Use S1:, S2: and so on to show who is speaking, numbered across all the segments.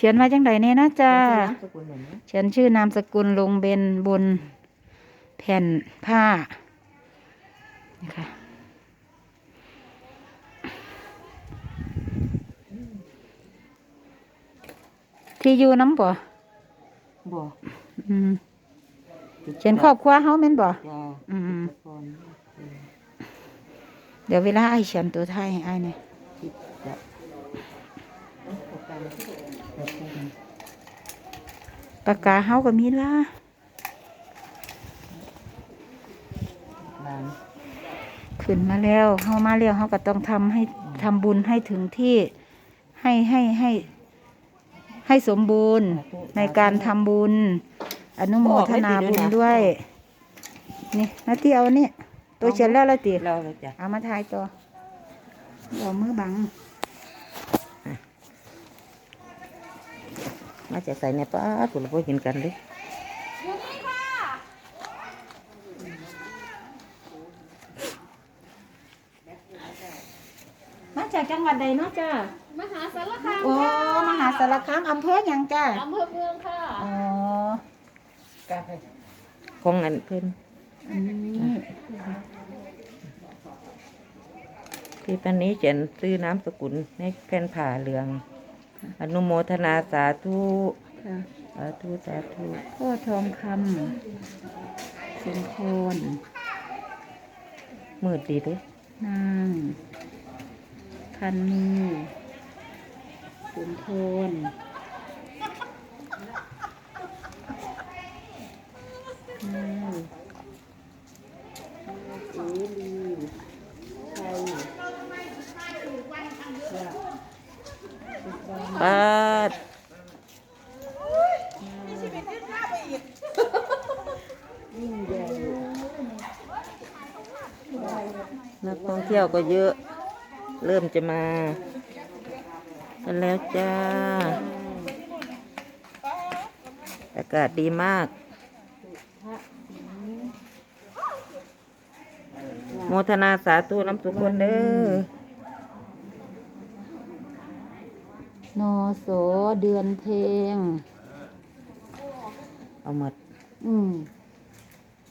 S1: เขียนว่าจังไดเนี่ยนะจ้า
S2: นามสกุลเหมือนไหม
S1: เขียนชื่อนามสกุลลงเบนบนแผ่นผ้านี่ค่ะที่อยู่น้ำบ่
S2: บอก
S1: อืมเขียนครอบครัวเฮาแม่นบ่
S2: จ้า
S1: อืม
S2: ก่อน
S1: เดี๋ยวเวลาไอ้ายเขียนตัวไทยให้ไอ้ายหน่อย
S2: คิดจะประกันประกัน
S1: ปากกาเฮาก็มีละ
S2: ร้าน
S1: ขึ้นมาแล้วเฮามาแล้วเฮาก็ต้องทำให้ทำบุญให้ถึงที่ให้ให้ให้ให้สมบูรณ์ในการทำบุญ อนุโมทนาบุญด้วย นี่นาทีเอานี่ตัวเขียนแล้วละติ
S2: เราเลยจ้ะ
S1: เอามาถ่ายตัวเอามือบัง
S2: มาจะใส่ในป้าคุณเราเห็นกันเลย
S1: มาจากจังหวัดใดเนาะจ้าม
S3: หาสารคาม
S1: โอ้มหาสารคามอำเภอหยังจ้า
S3: อำเภอเมืองค่ะ
S1: อ๋อ
S2: ของอันเพิ่น
S1: อันนี้
S2: ที่ปันนี้เขียนซื้อน้ำสกุลในแผ่นผ่าเหลือง อนุโมทนาสาธุ
S1: ค่ะ
S2: สาธุสาธุ
S1: พ่อทองคำสิงโคน
S2: มืดดีเด้
S1: นางพันมีสิงโคนนางเอลีชัย
S2: ปาด นักท่องเที่ยวก็เยอะ เริ่มจะมากันแล้วจ้า อากาศดีมาก โมทนาสาธุน้ำสุคนเด้อ
S1: นอโสเดือนเพลง
S2: เอาหมด
S1: อืม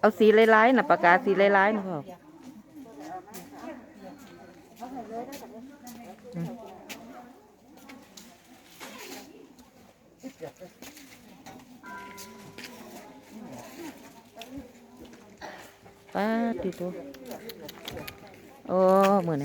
S1: เอา
S2: สีลายๆนะปากกาสีลายๆนะพ่ออืมป้าดติตัวโอ้เหมือนไง